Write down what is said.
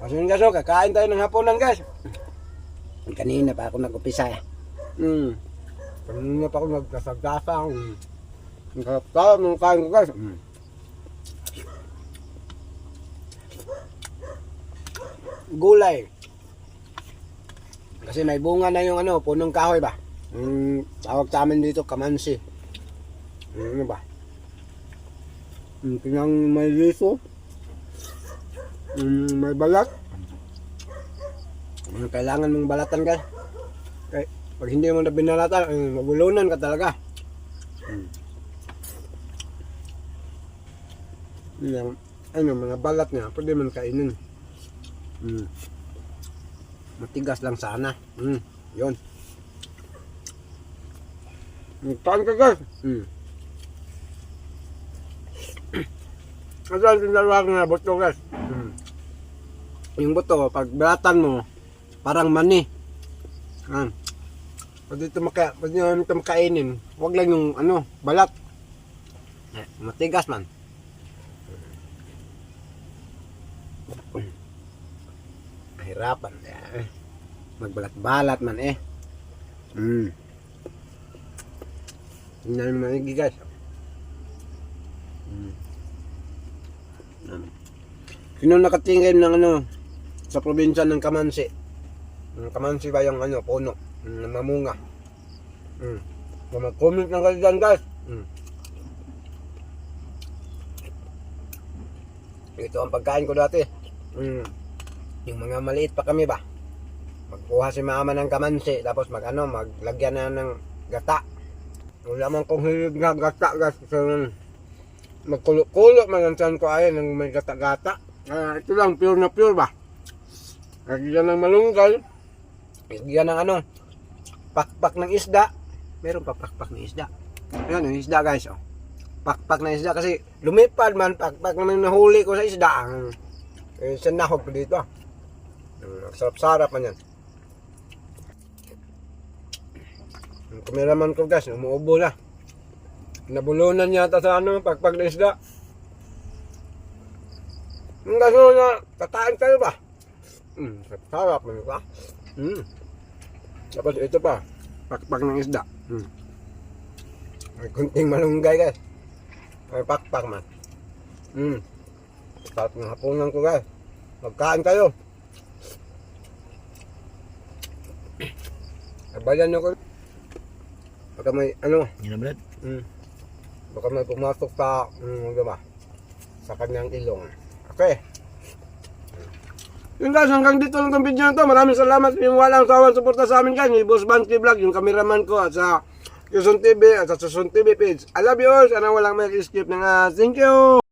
Kasi yun guys, oh, kakain tayo ng hapunan guys. Kanina pa ako nag-upisa. Mm. Kanina pa ako nagkasagdasa. Mm. Ang sarap tayo ng kain ko guys. Mm. Gulay. Kasi may bunga na yung ano, punong kahoy ba? Mm, tawag sa amin dito, kamansi. Ano ba? Mm, pinang may liso. Mm, may balat. Kailangan mong balatan guys. Kaya pag hindi mo na binalatan, eh, mabulunan ka talaga. Mm. Yung, ano, mga balat niya, pwede man kainin. Mm. Matigas lang sana. Mm. Yun. Taan ka guys. Mm. Kasi ang tinalawag na buto guys. Mm. Yung buto, pag balatan mo, parang mani. Ah. Pwede ito maka, pwede naman ito makainin. Huwag lang yung ano, balat. Eh, matigas man. Mahirapan. Eh. Magbalat-balat man eh. Mm. Tingnan mo maigi guys. Mm. Sino nakatingin ng ano sa probinsya ng Kamansi? Kamansi ba yung ano, puno? Ng mamunga. Mm. Mag-comment lang kayo dyan guys. Mm. Ito ang pagkain ko dati. Mm. Yung mga maliit pa kami ba? Magkuha si mama ng kamansi, tapos mag ano, maglagyan na ng gata. Wala man kong hilig na gata, guys. So, magkulo-kulo man ko ay ng may gata-gata. Ah, ito lang, pure na pure ba? Lagyan ng malunggay. Lagyan ng ano, pakpak ng isda. Meron pa pakpak ng isda. Ayan, yung isda guys, oh. Pakpak ng isda kasi lumipad man, pakpak naman nahuli ko sa isda. Ang- Eh, sa nahog ko dito. Ang sarap-sarap man yan. Ang kameraman ko guys, umuubo na. Nabulunan yata sa ano, pagpag na isda. Ang gaso na, kakain kayo ba? Hmm, sarap man ba? Hmm. Tapos ito pa, pakpak ng isda. Hmm. May kunting malunggay guys. May pakpak man. Hmm. Sarap ng hapunan ko guys. Magkain kayo. Abayan nyo ko. Baka may ano, Yan na Brad. mm, baka may pumasok sa, mm, diba, sa kanyang ilong. Okay. Yun guys, hanggang dito lang ang video na to. Maraming salamat sa yung walang sawang suporta sa amin guys. Ni Boss Banty Vlog, yung cameraman ko at sa Quezon TV at sa Susun TV page. I love you all. Sana walang may skip na nga. Thank you!